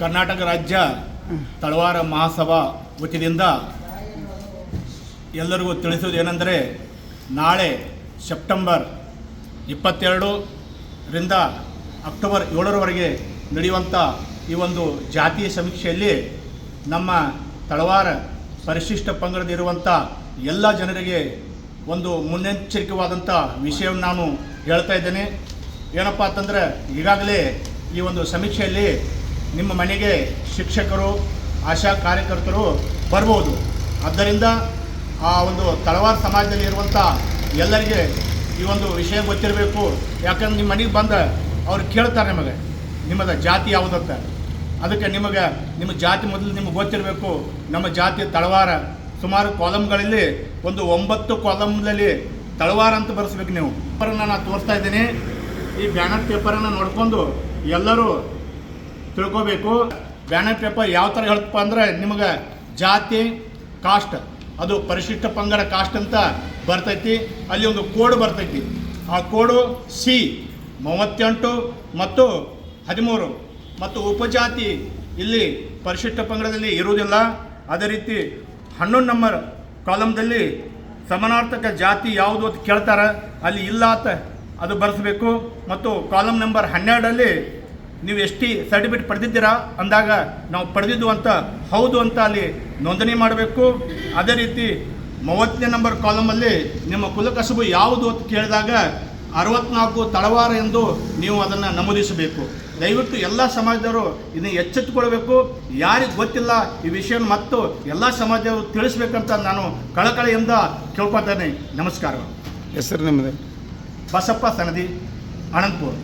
ಕರ್ನಾಟಕ ರಾಜ್ಯ ತಳವಾರ ಮಹಾಸಭಾ ವತಿಯಿಂದ ಎಲ್ಲರಿಗೂ ತಿಳಿಸುವುದೇನೆಂದರೆ ನಾಳೆ ಸೆಪ್ಟೆಂಬರ್ ಇಪ್ಪತ್ತೆರಡರಿಂದ ಅಕ್ಟೋಬರ್ ಏಳರವರೆಗೆ ನಡೆಯುವಂಥ ಈ ಒಂದು ಜಾತಿಯ ಸಮೀಕ್ಷೆಯಲ್ಲಿ ನಮ್ಮ ತಳವಾರ ಪರಿಶಿಷ್ಟ ಪಂಗಡದಿರುವಂಥ ಎಲ್ಲ ಜನರಿಗೆ ಒಂದು ಮುನ್ನೆಚ್ಚರಿಕೆವಾದಂಥ ವಿಷಯವನ್ನು ನಾನು ಹೇಳ್ತಾ ಇದ್ದೇನೆ. ಏನಪ್ಪ ಅಂತಂದರೆ ಈಗಾಗಲೇ ಈ ಒಂದು ಸಮೀಕ್ಷೆಯಲ್ಲಿ ನಿಮ್ಮ ಮನೆಗೆ ಶಿಕ್ಷಕರು, ಆಶಾ ಕಾರ್ಯಕರ್ತರು ಬರ್ಬೋದು. ಆದ್ದರಿಂದ ಆ ಒಂದು ತಳವಾರ ಸಮಾಜದಲ್ಲಿ ಇರುವಂಥ ಎಲ್ಲರಿಗೆ ಈ ಒಂದು ವಿಷಯ ಗೊತ್ತಿರಬೇಕು. ಯಾಕಂದ್ರೆ ನಿಮ್ಮ ಮನೆಗೆ ಬಂದ ಅವ್ರು ಕೇಳ್ತಾರೆ ನಿಮಗೆ. ನಿಮ್ಮದ ಜಾತಿ ಯಾವುದಂತ. ಅದಕ್ಕೆ ನಿಮಗೆ, ನಿಮ್ಮ ಜಾತಿ ಮೊದಲು ನಿಮಗೆ ಗೊತ್ತಿರಬೇಕು. ನಮ್ಮ ಜಾತಿ ತಳವಾರ. ಸುಮಾರು ಕಾಲಮ್ಗಳಲ್ಲಿ, ಒಂದು ಒಂಬತ್ತು ಕಾಲಮ್ನಲ್ಲಿ ತಳವಾರ ಅಂತ ಬರೆಸ್ಬೇಕು ನೀವು. ಪೇಪರನ್ನು ನಾನು ತೋರಿಸ್ತಾ ಇದ್ದೀನಿ. ಈ ಬ್ಯಾನರ್ ಪೇಪರನ್ನು ನೋಡ್ಕೊಂಡು ಎಲ್ಲರೂ ತಿಳ್ಕೋಬೇಕು. ಬ್ಯಾನರ್ ಪೇಪರ್ ಯಾವ ಥರ ಹೇಳ್ತಪ್ಪ ಅಂದ್ರೆ ನಿಮಗೆ ಜಾತಿ ಕಾಸ್ಟ್ ಅದು ಪರಿಶಿಷ್ಟ ಪಂಗಡ ಕಾಸ್ಟ್ ಅಂತ ಬರ್ತೈತಿ. ಅಲ್ಲಿ ಒಂದು ಕೋಡ್ ಬರ್ತೈತಿ. ಆ ಕೋಡು ಸಿ ಮೂವತ್ತೆಂಟು ಮತ್ತು ಹದಿಮೂರು. ಮತ್ತು ಉಪಜಾತಿ ಇಲ್ಲಿ ಪರಿಶಿಷ್ಟ ಪಂಗಡದಲ್ಲಿ ಇರುವುದಿಲ್ಲ. ಅದೇ ರೀತಿ ಹನ್ನೊಂದು ನಂಬರ್ ಕಾಲಮ್ದಲ್ಲಿ ಸಮಾನಾರ್ಥಕ ಜಾತಿ ಯಾವುದು ಅಂತ ಕೇಳ್ತಾರೆ. ಅಲ್ಲಿ ಇಲ್ಲ ಅಂತ ಅದು ಬರೆಸಬೇಕು. ಮತ್ತು ಕಾಲಮ್ ನಂಬರ್ ಹನ್ನೆರಡರಲ್ಲಿ ನೀವು ಎಸ್ ಟಿ ಸರ್ಟಿಫಿಕೇಟ್ ಪಡೆದಿದ್ದೀರಾ? ಅಂದಾಗ ನಾವು ಪಡೆದಿದ್ದು ಅಂತ ಹೌದು ಅಂತ ಅಲ್ಲಿ ನೋಂದಣಿ ಮಾಡಬೇಕು. ಅದೇ ರೀತಿ ಮೂವತ್ತನೇ ನಂಬರ್ ಕಾಲಮಲ್ಲಿ ನಿಮ್ಮ ಕುಲಕಸಬು ಯಾವುದು ಅಂತ ಕೇಳಿದಾಗ ಅರವತ್ನಾಲ್ಕು ತಳವಾರ ಎಂದು ನೀವು ಅದನ್ನು ನಮೂದಿಸಬೇಕು. ದಯವಿಟ್ಟು ಎಲ್ಲ ಸಮಾಜದವರು ಇದನ್ನು ಎಚ್ಚೆತ್ತುಕೊಳ್ಬೇಕು. ಯಾರಿಗೆ ಗೊತ್ತಿಲ್ಲ ಈ ವಿಷಯ ಮತ್ತು ಎಲ್ಲ ಸಮಾಜದವರು ತಿಳಿಸ್ಬೇಕಂತ ನಾನು ಕಳಕಳಿಯಿಂದ ಕೇಳ್ಕೊತೇನೆ ನಮಸ್ಕಾರ. ಹೆಸರು ನಿಮ್ಮದು? ಬಸಪ್ಪ ಸನದಿ ಅನಂತಪುರ